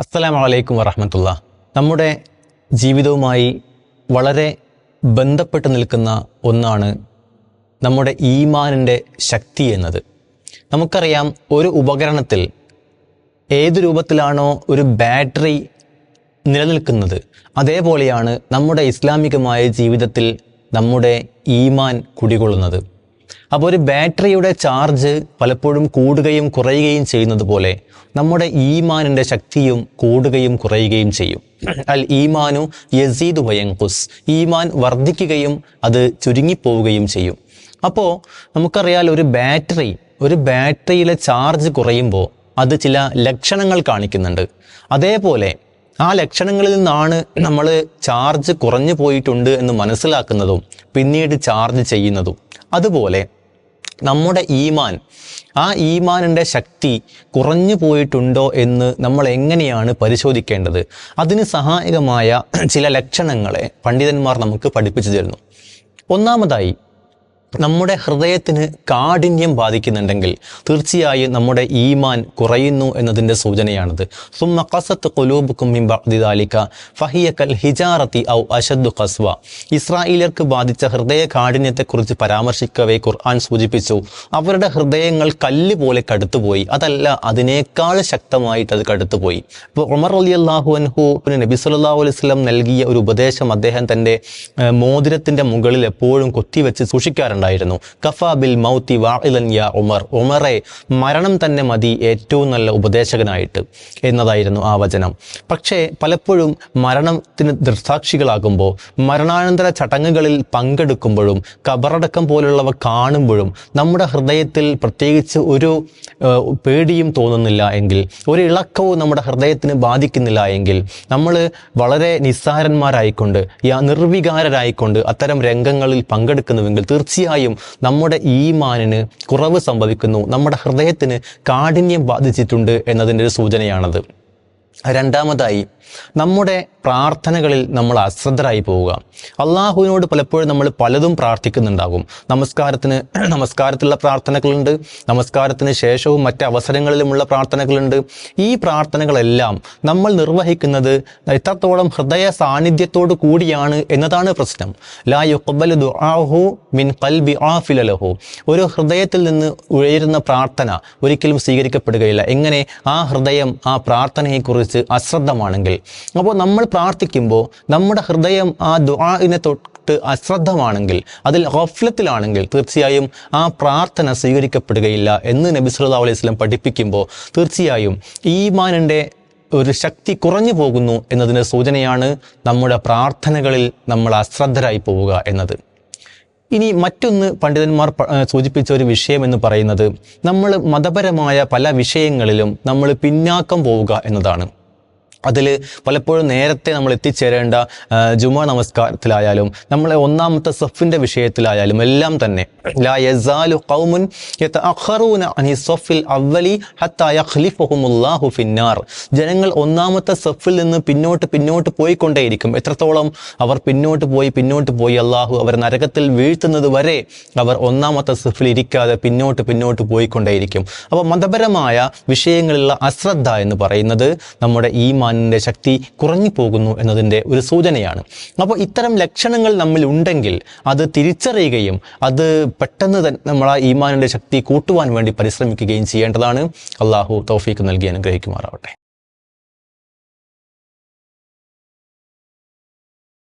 അസ്സലാമു വലൈക്കും വറഹമത്തുള്ള. നമ്മുടെ ജീവിതവുമായി വളരെ ബന്ധപ്പെട്ട് നിൽക്കുന്ന ഒന്നാണ് നമ്മുടെ ഈമാനിന്റെ ശക്തി എന്നത്. നമുക്കറിയാം ഒരു ഉപകരണത്തിൽ ഏത് രൂപത്തിലാണോ ഒരു ബാറ്ററി നിലനിൽക്കുന്നത് അതേപോലെയാണ് നമ്മുടെ ഇസ്ലാമികമായ ജീവിതത്തിൽ നമ്മുടെ ഈമാൻ കുടികൊള്ളുന്നത്. അപ്പോൾ ഒരു ബാറ്ററിയുടെ ചാർജ് പലപ്പോഴും കൂടുകയും കുറയുകയും ചെയ്യുന്നത് പോലെ നമ്മുടെ ഈമാനിന്റെ ശക്തിയും കൂടുകയും കുറയുകയും ചെയ്യും. അൽ ഈമാനു യസീദ് വയങ്കുസ് ഈമാൻ വർദ്ധിക്കുകയും അത് ചുരുങ്ങിപ്പോവുകയും ചെയ്യും. അപ്പോൾ നമുക്കറിയാൽ ഒരു ബാറ്ററി ഒരു ബാറ്ററിയിലെ ചാർജ് കുറയുമ്പോൾ അത് ചില ലക്ഷണങ്ങൾ കാണിക്കുന്നുണ്ട്. അതേപോലെ ആ ലക്ഷണങ്ങളിൽ നിന്നാണ് നമ്മൾ ചാർജ് കുറഞ്ഞു പോയിട്ടുണ്ട് എന്ന് മനസ്സിലാക്കുന്നതും പിന്നീട് ചാർജ് ചെയ്യുന്നതും. അതുപോലെ നമ്മുടെ ഈമാൻ ആ ഈമാനിന്റെ ശക്തി കുറഞ്ഞു പോയിട്ടുണ്ടോ എന്ന് നമ്മൾ എങ്ങനെയാണ് പരിശോധിക്കേണ്ടത്? അതിന് സഹായകമായ ചില ലക്ഷണങ്ങളെ പണ്ഡിതന്മാർ നമുക്ക് പഠിപ്പിച്ചു തരുന്നു. ഒന്നാമതായി നമ്മുടെ ഹൃദയത്തിന് കാഠിന്യം ബാധിക്കുന്നുണ്ടെങ്കിൽ തീർച്ചയായും നമ്മുടെ ഈമാൻ കുറയുന്നു എന്നതിന്റെ സൂചനയാണത്. സുമ്മ കസത്ത് കൊലൂബുക്കും മിംബാലിക്ക ഫഹിയ കൽ ഹിജാറത്തി ഔ അഷദ്ദു കസ്വ ഇസ്രായേലർക്ക് ബാധിച്ച ഹൃദയ കാഠിന്യത്തെക്കുറിച്ച് പരാമർശിക്കവേ ഖുർആൻ സൂചിപ്പിച്ചു. അവരുടെ ഹൃദയങ്ങൾ കല്ല് പോലെ കടുത്തുപോയി. അതല്ല അതിനേക്കാൾ ശക്തമായിട്ട് അത് കടുത്തുപോയി. ഇപ്പോൾ ഉമർ അലി അള്ളാഹു അൻഹു പിന്നെ നബി അലൈഹി വസല്ലം നൽകിയ ഒരു ഉപദേശം അദ്ദേഹം തന്റെ മോതിരത്തിന്റെ മുകളിൽ എപ്പോഴും കൊത്തിവെച്ച് സൂക്ഷിക്കാറുണ്ടായിരുന്നു കഫ ബിൽ മൗത്തി വാഇലൻ യാ ഉമർ. ഉമറെ മരണം തന്നെ മതി ഏറ്റവും നല്ല ഉപദേശകനായിട്ട് എന്നതായിരുന്നു ആ വചനം. പക്ഷേ പലപ്പോഴും മരണത്തിന് ദൃസാക്ഷികളാകുമ്പോൾ മരണാനന്തര ചടങ്ങുകളിൽ പങ്കെടുക്കുമ്പോഴും കബറടക്കം പോലുള്ളവ കാണുമ്പോഴും നമ്മുടെ ഹൃദയത്തിൽ പ്രത്യേകിച്ച് ഒരു പേടിയും തോന്നുന്നില്ല എങ്കിൽ ഒരു ഇളക്കവും നമ്മുടെ ഹൃദയത്തിന് ബാധിക്കുന്നില്ല എങ്കിൽ നമ്മൾ വളരെ നിസ്സാരന്മാരായിക്കൊണ്ട് നിർവികാരരായിക്കൊണ്ട് അത്തരം രംഗങ്ങളിൽ പങ്കെടുക്കുന്നുവെങ്കിൽ തീർച്ചയായും നമ്മുടെ ഈമാനിന് കുറവ് സംഭവിക്കുന്നു. നമ്മുടെ ഹൃദയത്തിന് കാഠിന്യം ബാധിച്ചിട്ടുണ്ട് എന്നതിന്റെ ഒരു സൂചനയാണത്. രണ്ടാമതായി നമ്മുടെ പ്രാർത്ഥനകളിൽ നമ്മൾ അശ്രദ്ധരായി പോവുക. അള്ളാഹുവിനോട് പലപ്പോഴും നമ്മൾ പലതും പ്രാർത്ഥിക്കുന്നുണ്ടാകും. നമസ്കാരത്തിന് നമസ്കാരത്തിലുള്ള പ്രാർത്ഥനകളുണ്ട്. നമസ്കാരത്തിന് ശേഷവും മറ്റ് അവസരങ്ങളിലുമുള്ള പ്രാർത്ഥനകളുണ്ട്. ഈ പ്രാർത്ഥനകളെല്ലാം നമ്മൾ നിർവഹിക്കുന്നത് എത്രത്തോളം ഹൃദയ സാന്നിധ്യത്തോടു കൂടിയാണ് എന്നതാണ് പ്രശ്നം. ലാ യുഖബലു ദുആഹു മിൻ ഖൽബി ആഫിലലഹു. ഒരു ഹൃദയത്തിൽ നിന്ന് ഉയരുന്ന പ്രാർത്ഥന ഒരിക്കലും സ്വീകരിക്കപ്പെടുകയില്ല. എങ്ങനെ? ആ ഹൃദയം ആ പ്രാർത്ഥനയെക്കുറിച്ച് അശ്രദ്ധമാണെങ്കിൽ. അപ്പോൾ നമ്മൾ പ്രാർത്ഥിക്കുമ്പോൾ നമ്മുടെ ഹൃദയം ആ ദുആഇനെ തൊട്ട് അശ്രദ്ധമാണെങ്കിൽ അതിൽ ഗഫ്ലത്തിലാണെങ്കിൽ തീർച്ചയായും ആ പ്രാർത്ഥന സ്വീകരിക്കപ്പെടുകയില്ല എന്ന് നബി സല്ലല്ലാഹു അലൈഹി വസല്ലം പഠിപ്പിക്കുമ്പോൾ തീർച്ചയായും ഈമാനിന്റെ ഒരു ശക്തി കുറഞ്ഞു പോകുന്നു എന്നതിന്റെ സൂചനയാണ് നമ്മുടെ പ്രാർത്ഥനകളിൽ നമ്മൾ അശ്രദ്ധരായി പോവുക എന്നത്. ഇനി മറ്റൊന്ന് പണ്ഡിതന്മാർ സൂചിപ്പിച്ച ഒരു വിഷയം എന്ന് പറയുന്നത് നമ്മൾ മതപരമായ പല വിഷയങ്ങളിലും നമ്മൾ പിന്നാക്കം പോവുക എന്നതാണ്. അതിൽ പലപ്പോഴും നേരത്തെ നമ്മൾ എത്തിച്ചേരേണ്ട ജുമാ നമസ്കാരത്തിലായാലും നമ്മളെ ഒന്നാമത്തെ സഫിന്റെ വിഷയത്തിലായാലും എല്ലാം തന്നെ. ലാ യസാലു യതഅഖറൂന അനി സഫിൽ അവലി ഫിന്നാർ. ജനങ്ങൾ ഒന്നാമത്തെ സഫിൽ നിന്ന് പിന്നോട്ട് പിന്നോട്ട് പോയിക്കൊണ്ടേയിരിക്കും. എത്രത്തോളം അവർ പിന്നോട്ട് പോയി പിന്നോട്ട് പോയി അള്ളാഹു അവർ നരകത്തിൽ വീഴ്ത്തുന്നത് വരെ അവർ ഒന്നാമത്തെ സഫിൽ ഇരിക്കാതെ പിന്നോട്ട് പിന്നോട്ട് പോയിക്കൊണ്ടേയിരിക്കും. അപ്പോൾ മതപരമായ വിഷയങ്ങളിലുള്ള അശ്രദ്ധ എന്ന് പറയുന്നത് നമ്മുടെ ഈമാനിന്റെ ശക്തി കുറഞ്ഞു പോകുന്നു എന്നതിന്റെ ഒരു സൂചനയാണ്. അപ്പോൾ ഇത്തരം ലക്ഷണങ്ങൾ നമ്മിൽ ഉണ്ടെങ്കിൽ അത് തിരിച്ചറിയുകയും അത് പെട്ടെന്ന് തന്നെ ആ ഈമാനിന്റെ ശക്തി കൂട്ടുവാൻ വേണ്ടി പരിശ്രമിക്കുകയും ചെയ്യേണ്ടതാണ്. അള്ളാഹു തൗഫീക്ക് നൽകി അനുഗ്രഹിക്കുമാറാവട്ടെ.